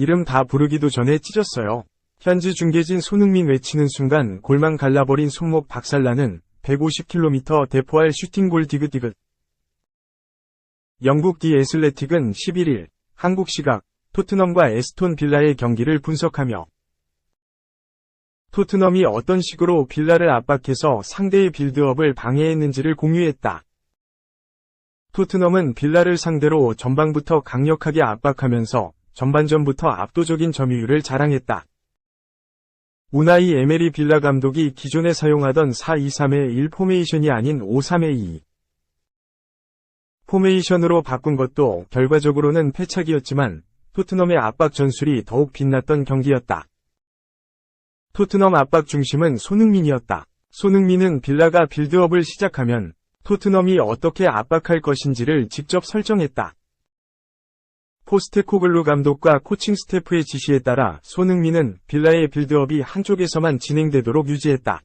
이름 다 부르기도 전에 찢었어요. 현지 중계진 손흥민 외치는 순간 골망 갈라버린 손목 박살나는 150km 대포알 슈팅골 디귿디귿. 영국 디 애슬레틱은 11일 한국 시각 토트넘과 에스톤 빌라의 경기를 분석하며 토트넘이 어떤 식으로 빌라를 압박해서 상대의 빌드업을 방해했는지를 공유했다. 토트넘은 빌라를 상대로 전방부터 강력하게 압박하면서 전반전부터 압도적인 점유율을 자랑했다. 우나이 에메리 빌라 감독이 기존에 사용하던 4-2-3의 1포메이션이 아닌 5-3의 2 포메이션으로 바꾼 것도 결과적으로는 패착이었지만 토트넘의 압박 전술이 더욱 빛났던 경기였다. 토트넘 압박 중심은 손흥민이었다. 손흥민은 빌라가 빌드업을 시작하면 토트넘이 어떻게 압박할 것인지를 직접 설정했다. 포스테코글루 감독과 코칭 스태프의 지시에 따라 손흥민은 빌라의 빌드업이 한쪽에서만 진행되도록 유지했다.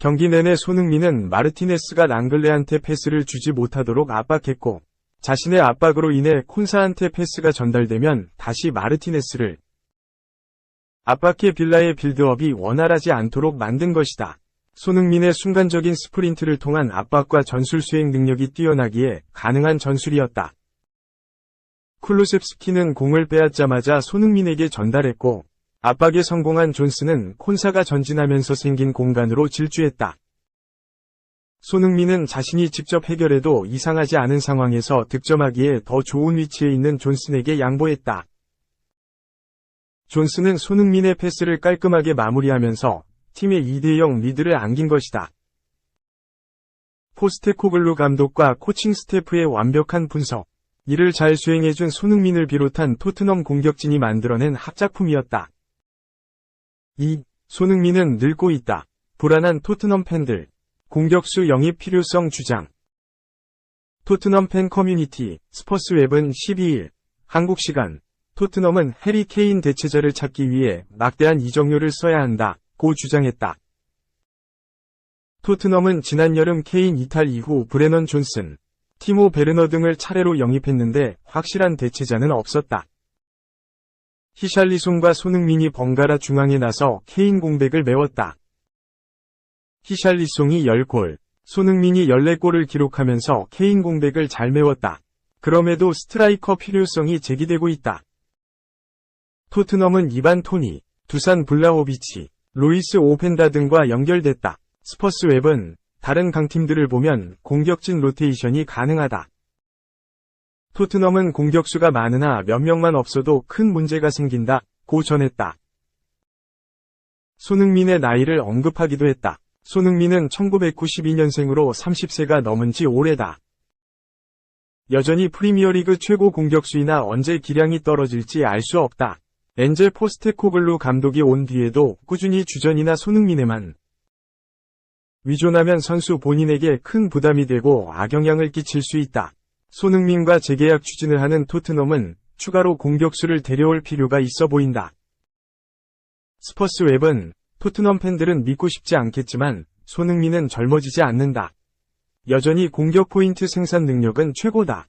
경기 내내 손흥민은 마르티네스가 랑글레한테 패스를 주지 못하도록 압박했고, 자신의 압박으로 인해 콘사한테 패스가 전달되면 다시 마르티네스를 압박해 빌라의 빌드업이 원활하지 않도록 만든 것이다. 손흥민의 순간적인 스프린트를 통한 압박과 전술 수행 능력이 뛰어나기에 가능한 전술이었다. 쿨루셉스키는 공을 빼앗자마자 손흥민에게 전달했고, 압박에 성공한 존스는 콘사가 전진하면서 생긴 공간으로 질주했다. 손흥민은 자신이 직접 해결해도 이상하지 않은 상황에서 득점하기에 더 좋은 위치에 있는 존슨에게 양보했다. 존스는 손흥민의 패스를 깔끔하게 마무리하면서 팀의 2대0 리드를 안긴 것이다. 포스테코글루 감독과 코칭 스태프의 완벽한 분석, 이를 잘 수행해준 손흥민을 비롯한 토트넘 공격진이 만들어낸 합작품이었다. 2. 손흥민은 늙고 있다. 불안한 토트넘 팬들. 공격수 영입 필요성 주장. 토트넘 팬 커뮤니티 스퍼스 웹은 12일 한국 시간 토트넘은 해리 케인 대체자를 찾기 위해 막대한 이적료를 써야 한다. 고 주장했다. 토트넘은 지난 여름 케인 이탈 이후 브레넌 존슨, 티모 베르너 등을 차례로 영입했는데 확실한 대체자는 없었다. 히샬리송과 손흥민이 번갈아 중앙에 나서 케인 공백을 메웠다. 히샬리송이 10골, 손흥민이 14골을 기록하면서 케인 공백을 잘 메웠다. 그럼에도 스트라이커 필요성이 제기되고 있다. 토트넘은 이반 토니, 두산 블라호비치, 로이스 오펜다 등과 연결됐다. 스퍼스 웹은 다른 강팀들을 보면 공격진 로테이션이 가능하다. 토트넘은 공격수가 많으나 몇 명만 없어도 큰 문제가 생긴다. 고 전했다. 손흥민의 나이를 언급하기도 했다. 손흥민은 1992년생으로 30세가 넘은 지 오래다. 여전히 프리미어리그 최고 공격수이나 언제 기량이 떨어질지 알 수 없다. 엔젤 포스테코글루 감독이 온 뒤에도 꾸준히 주전이나 손흥민에만 위존하면 선수 본인에게 큰 부담이 되고 악영향을 끼칠 수 있다. 손흥민과 재계약 추진을 하는 토트넘은 추가로 공격수를 데려올 필요가 있어 보인다. 스퍼스 웹은 토트넘 팬들은 믿고 싶지 않겠지만 손흥민은 젊어지지 않는다. 여전히 공격 포인트 생산 능력은 최고다.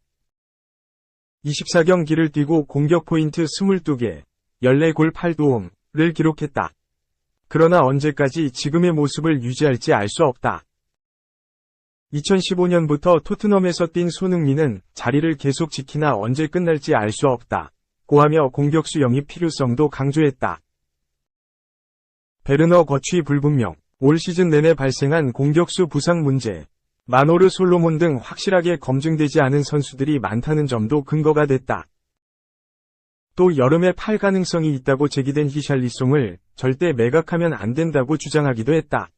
24경기를 뛰고 공격 포인트 22개, 14골 8도움을 기록했다. 그러나 언제까지 지금의 모습을 유지할지 알 수 없다. 2015년부터 토트넘에서 뛴 손흥민은 자리를 계속 지키나 언제 끝날지 알 수 없다. 고하며 공격수 영입 필요성도 강조했다. 베르너 거취 불분명, 올 시즌 내내 발생한 공격수 부상 문제, 마노르 솔로몬 등 확실하게 검증되지 않은 선수들이 많다는 점도 근거가 됐다. 또 여름에 팔 가능성이 있다고 제기된 히샬리송을 절대 매각하면 안 된다고 주장하기도 했다.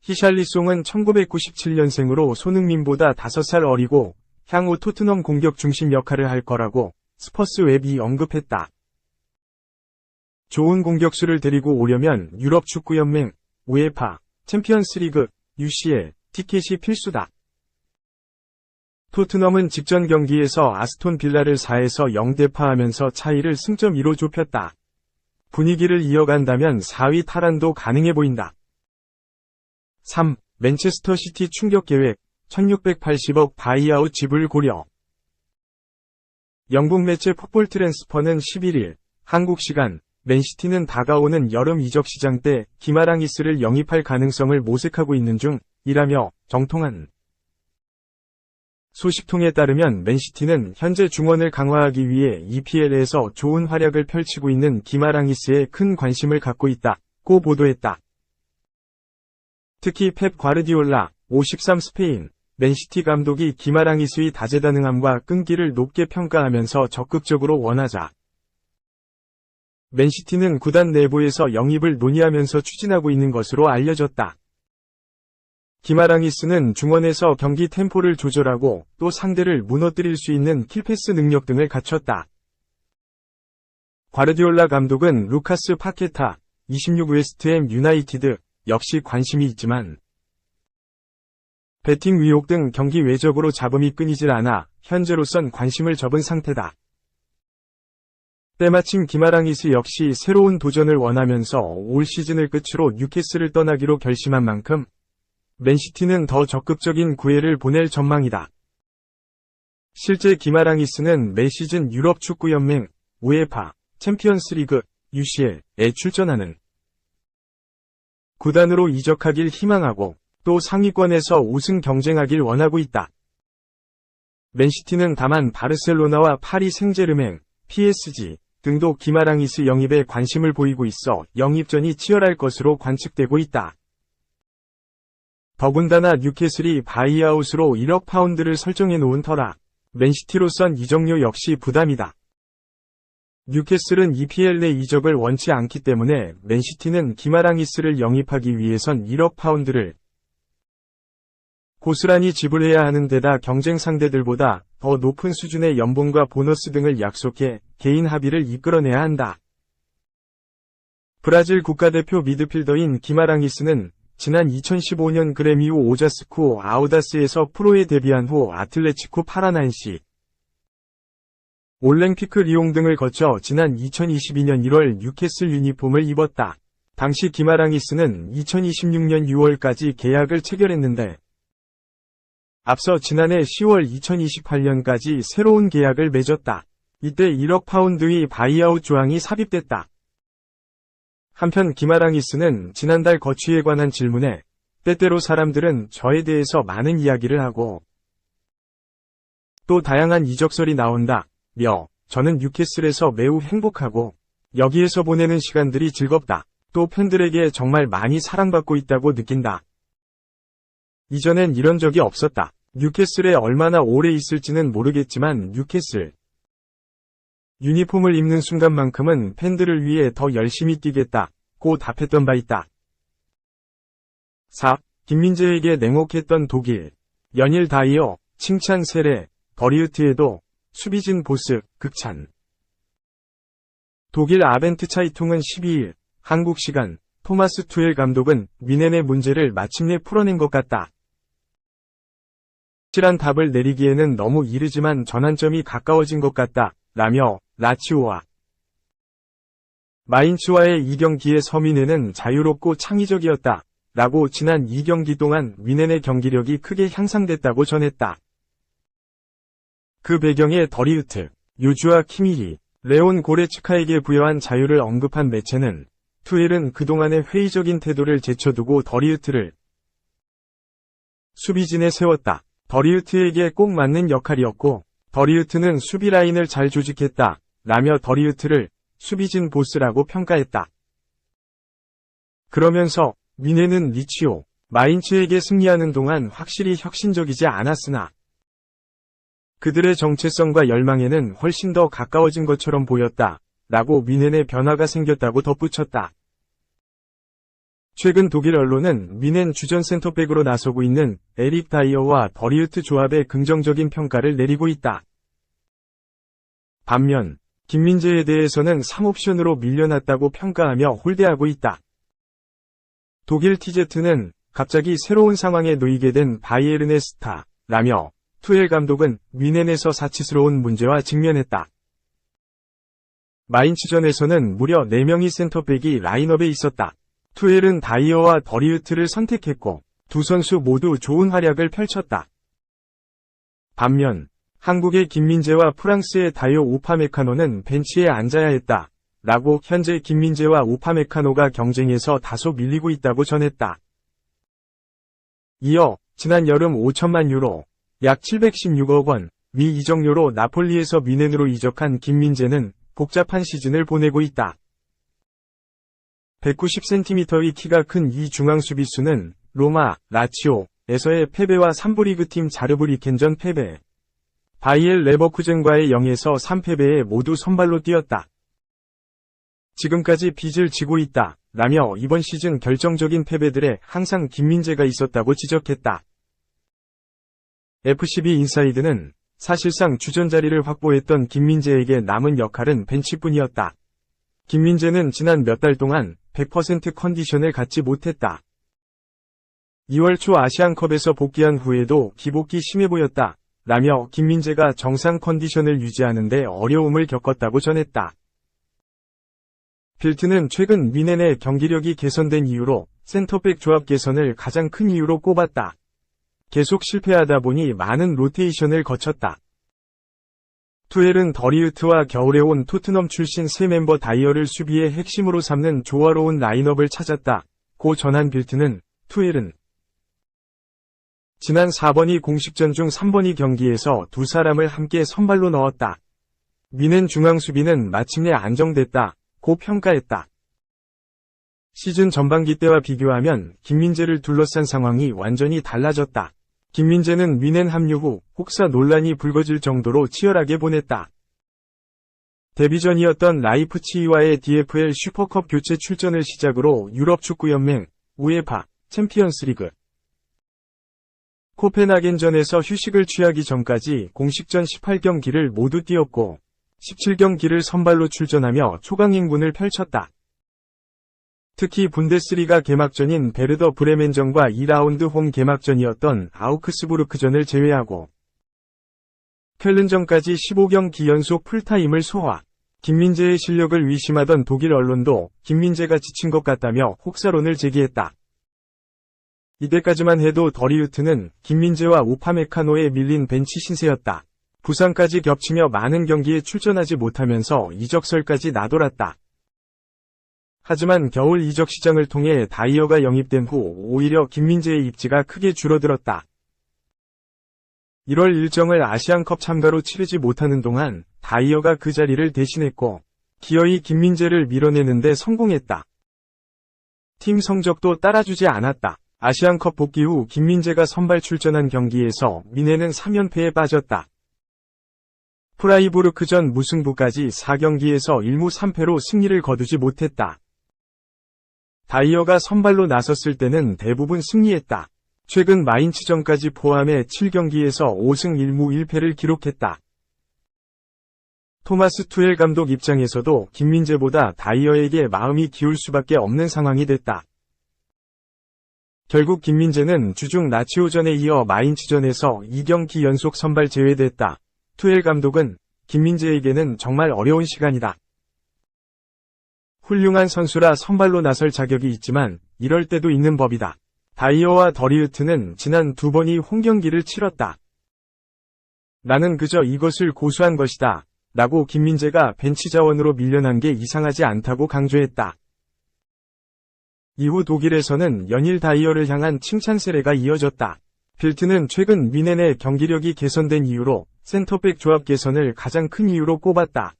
히샬리송은 1997년생으로 손흥민보다 5살 어리고 향후 토트넘 공격 중심 역할을 할 거라고 스퍼스 웹이 언급했다. 좋은 공격수를 데리고 오려면 유럽 축구연맹, 우에파, 챔피언스리그, UCL, 티켓이 필수다. 토트넘은 직전 경기에서 아스톤 빌라를 4에서 0대 파하면서 차이를 승점 2로 좁혔다. 분위기를 이어간다면 4위 탈환도 가능해 보인다. 3. 맨체스터 시티 충격 계획 1680억 바이아웃 지불 고려. 영국 매체 풋볼 트랜스퍼는 11일 한국 시간 맨시티는 다가오는 여름 이적 시장 때 기마랑이스를 영입할 가능성을 모색하고 있는 중이라며 정통한 소식통에 따르면 맨시티는 현재 중원을 강화하기 위해 EPL에서 좋은 활약을 펼치고 있는 기마랑이스에 큰 관심을 갖고 있다고 보도했다. 특히 펩 과르디올라 53 스페인 맨시티 감독이 기마랑이스의 다재다능함과 끈기를 높게 평가하면서 적극적으로 원하자 맨시티는 구단 내부에서 영입을 논의하면서 추진하고 있는 것으로 알려졌다. 기마랑이스는 중원에서 경기 템포를 조절하고 또 상대를 무너뜨릴 수 있는 킬패스 능력 등을 갖췄다. 과르디올라 감독은 루카스 파케타, 26 웨스트햄 유나이티드 역시 관심이 있지만 배팅 위혹 등 경기 외적으로 잡음이 끊이질 않아 현재로선 관심을 접은 상태다. 때마침 기마랑이스 역시 새로운 도전을 원하면서 올 시즌을 끝으로 뉴캐슬을 떠나기로 결심한 만큼 맨시티는 더 적극적인 구애를 보낼 전망이다. 실제 기마랑이스는 매 시즌 유럽 축구연맹, 우에파, 챔피언스리그, UCL에 출전하는 구단으로 이적하길 희망하고 또 상위권에서 우승 경쟁하길 원하고 있다. 맨시티는 다만 바르셀로나와 파리 생제르맹, PSG 등도 기마랑이스 영입에 관심을 보이고 있어 영입전이 치열할 것으로 관측되고 있다. 더군다나 뉴캐슬이 바이아웃으로 1억 파운드를 설정해 놓은 터라 맨시티로선 이적료 역시 부담이다. 뉴캐슬은 EPL 내 이적을 원치 않기 때문에 맨시티는 기마랑이스를 영입하기 위해선 1억 파운드를 고스란히 지불해야 하는 데다 경쟁 상대들보다 더 높은 수준의 연봉과 보너스 등을 약속해 개인 합의를 이끌어내야 한다. 브라질 국가대표 미드필더인 기마랑이스는 지난 2015년 그레미오 오자스쿠 아우다스에서 프로에 데뷔한 후 아틀레치코 파라나인시, 올랭피크 리옹 등을 거쳐 지난 2022년 1월 뉴캐슬 유니폼을 입었다. 당시 기마랑이스는 2026년 6월까지 계약을 체결했는데 앞서 지난해 10월 2028년까지 새로운 계약을 맺었다. 이때 1억 파운드의 바이아웃 조항이 삽입됐다. 한편 기마랑이스는 지난달 거취에 관한 질문에 때때로 사람들은 저에 대해서 많은 이야기를 하고 또 다양한 이적설이 나온다. 며 저는 뉴캐슬에서 매우 행복하고 여기에서 보내는 시간들이 즐겁다. 또 팬들에게 정말 많이 사랑받고 있다고 느낀다. 이전엔 이런 적이 없었다. 뉴캐슬에 얼마나 오래 있을지는 모르겠지만 뉴캐슬 유니폼을 입는 순간만큼은 팬들을 위해 더 열심히 뛰겠다고 답했던 바 있다. 4. 김민재에게 냉혹했던 독일. 연일 다이어, 칭찬 세례, 버리우트에도 수비진 보스, 극찬. 독일 아벤트 차이통은 12일, 한국 시간, 토마스 투엘 감독은 위넨의 문제를 마침내 풀어낸 것 같다. 실한 답을 내리기에는 너무 이르지만 전환점이 가까워진 것 같다. 라며 라치오와 마인츠와의 2경기의 서민회는 자유롭고 창의적이었다. 라고 지난 2경기 동안 위넨의 경기력이 크게 향상됐다고 전했다. 그 배경에 더리우트, 유주와 키미히, 레온 고레츠카에게 부여한 자유를 언급한 매체는 투엘은 그동안의 회의적인 태도를 제쳐두고 더리우트를 수비진에 세웠다. 더리우트에게 꼭 맞는 역할이었고 더리우트는 수비 라인을 잘 조직했다. 라며 더리우트를 수비진 보스라고 평가했다. 그러면서 미네는 리치오, 마인츠에게 승리하는 동안 확실히 혁신적이지 않았으나 그들의 정체성과 열망에는 훨씬 더 가까워진 것처럼 보였다. 라고 미넨의 변화가 생겼다고 덧붙였다. 최근 독일 언론은 미넨 주전 센터백으로 나서고 있는 에릭 다이어와 버리우트 조합의 긍정적인 평가를 내리고 있다. 반면 김민재에 대해서는 3옵션으로 밀려났다고 평가하며 홀대하고 있다. 독일 티제트는 갑자기 새로운 상황에 놓이게 된 바이에른의 스타라며 투엘 감독은 미넨에서 사치스러운 문제와 직면했다. 마인츠전에서는 무려 4명의 센터백이 라인업에 있었다. 투엘은 다이어와 버리우트를 선택했고 두 선수 모두 좋은 활약을 펼쳤다. 반면 한국의 김민재와 프랑스의 다이오 우파메카노는 벤치에 앉아야 했다. 라고 현재 김민재와 우파메카노가 경쟁에서 다소 밀리고 있다고 전했다. 이어 지난 여름 5천만 유로, 약 716억 원, 위 이적료로 나폴리에서 미넨으로 이적한 김민재는 복잡한 시즌을 보내고 있다. 190cm의 키가 큰 이 중앙 수비수는 로마, 라치오에서의 패배와 3부 리그 팀 자르브리켄전 패배, 바이엘 레버쿠젠과의 0에서 3패배에 모두 선발로 뛰었다. 지금까지 빚을 지고 있다. 라며 이번 시즌 결정적인 패배들에 항상 김민재가 있었다고 지적했다. FCB 인사이드는 사실상 주전 자리를 확보했던 김민재에게 남은 역할은 벤치뿐이었다. 김민재는 지난 몇 달 동안 100% 컨디션을 갖지 못했다. 2월 초 아시안컵에서 복귀한 후에도 기복이 심해 보였다. 라며 김민재가 정상 컨디션을 유지하는데 어려움을 겪었다고 전했다. 빌트는 최근 미넨의 경기력이 개선된 이유로 센터백 조합 개선을 가장 큰 이유로 꼽았다. 계속 실패하다 보니 많은 로테이션을 거쳤다. 투엘은 더리우트와 겨울에 온 토트넘 출신 세 멤버 다이어를 수비의 핵심으로 삼는 조화로운 라인업을 찾았다. 고 전한 빌트는 투엘은 지난 4번이 공식전 중 3번이 경기에서 두 사람을 함께 선발로 넣었다. 미넨 중앙 수비는 마침내 안정됐다. 고 평가했다. 시즌 전반기 때와 비교하면 김민재를 둘러싼 상황이 완전히 달라졌다. 김민재는 미넨 합류 후 혹사 논란이 불거질 정도로 치열하게 보냈다. 데뷔전이었던 라이프치히와의 DFL 슈퍼컵 교체 출전을 시작으로 유럽 축구연맹, 우에파, 챔피언스리그, 코펜하겐전에서 휴식을 취하기 전까지 공식전 18경기를 모두 뛰었고 17경기를 선발로 출전하며 초강 행군을 펼쳤다. 특히 분데스리가 개막전인 베르더 브레멘전과 2라운드 홈 개막전이었던 아우크스부르크전을 제외하고 켈른전까지 15경기 연속 풀타임을 소화. 김민재의 실력을 위심하던 독일 언론도 김민재가 지친 것 같다며 혹사론을 제기했다. 이때까지만 해도 더리우트는 김민재와 우파메카노에 밀린 벤치 신세였다. 부상까지 겹치며 많은 경기에 출전하지 못하면서 이적설까지 나돌았다. 하지만 겨울 이적 시장을 통해 다이어가 영입된 후 오히려 김민재의 입지가 크게 줄어들었다. 1월 일정을 아시안컵 참가로 치르지 못하는 동안 다이어가 그 자리를 대신했고 기어이 김민재를 밀어내는데 성공했다. 팀 성적도 따라주지 않았다. 아시안컵 복귀 후 김민재가 선발 출전한 경기에서 미네는 3연패에 빠졌다. 프라이부르크전 무승부까지 4경기에서 1무 3패로 승리를 거두지 못했다. 다이어가 선발로 나섰을 때는 대부분 승리했다. 최근 마인츠전까지 포함해 7경기에서 5승 1무 1패를 기록했다. 토마스 투엘 감독 입장에서도 김민재보다 다이어에게 마음이 기울 수밖에 없는 상황이 됐다. 결국 김민재는 주중 나치오전에 이어 마인츠전에서 2경기 연속 선발 제외됐다. 투엘 감독은 김민재에게는 정말 어려운 시간이다. 훌륭한 선수라 선발로 나설 자격이 있지만 이럴 때도 있는 법이다. 다이어와 더리우트는 지난 두 번이 홈경기를 치렀다. 나는 그저 이것을 고수한 것이다. 라고 김민재가 벤치 자원으로 밀려난 게 이상하지 않다고 강조했다. 이후 독일에서는 연일 다이어를 향한 칭찬 세례가 이어졌다. 빌트는 최근 미넨의 경기력이 개선된 이유로 센터백 조합 개선을 가장 큰 이유로 꼽았다.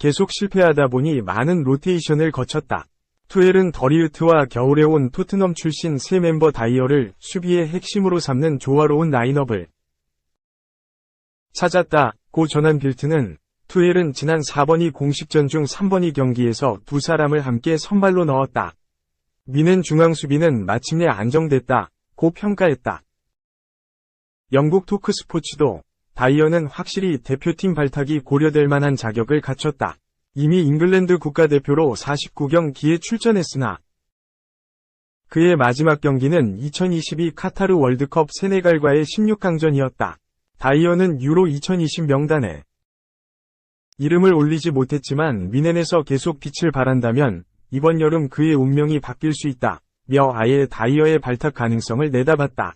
계속 실패하다 보니 많은 로테이션을 거쳤다. 투엘은 더리우트와 겨울에 온 토트넘 출신 세 멤버 다이어를 수비의 핵심으로 삼는 조화로운 라인업을 찾았다. 고 전한 빌트는 투엘은 지난 4번이 공식전 중 3번이 경기에서 두 사람을 함께 선발로 넣었다. 미넨 중앙 수비는 마침내 안정됐다. 고 평가했다. 영국 토크 스포츠도 다이어는 확실히 대표팀 발탁이 고려될 만한 자격을 갖췄다. 이미 잉글랜드 국가대표로 49경 기에 출전했으나 그의 마지막 경기는 2022 카타르 월드컵 세네갈과의 16강전이었다. 다이어는 유로 2020 명단에 이름을 올리지 못했지만 미넨에서 계속 빛을 발한다면 이번 여름 그의 운명이 바뀔 수 있다. 며 아예 다이어의 발탁 가능성을 내다봤다.